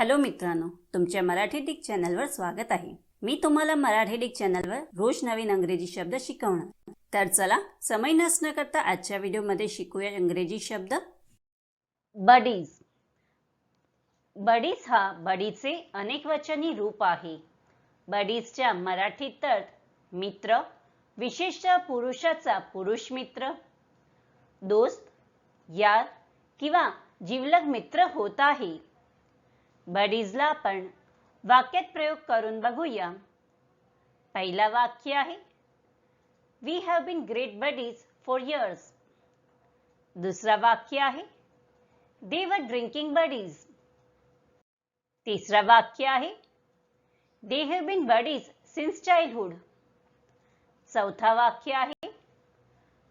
Hello मित्रांनो तुमच्या Marathi Dick चॅनलवर स्वागत आहे. मी तुम्हाला मराठी डिक चॅनलवर रोज नवीन अंग्रेजी शब्द शिकवणार. तर चला समय नसणं करता आजच्या व्हिडिओमध्ये शिकूया इंग्रजी शब्द. बडीज बडीज हा बडीचे अनेक वचनी रूप आहे. बडीजच्या मराठीत तर मित्र विशेषतः पुरुषाचा पुरुष मित्र दोस्त यार किंवा जिवलग मित्र होत आहे. बडीजला आपण वाक्यात प्रयोग करून बघूया. पहिला वाक्य आहे we have been great buddies for years दुसरा वाक्य आहे दे वर ड्रिंकिंग बडीज तिसरा वाक्य आहे they have been buddies since childhood चौथा वाक्य आहे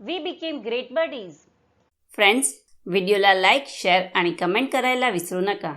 we became great buddies friends व्हिडिओला लाईक शेअर आणि कमेंट करायला विसरू नका.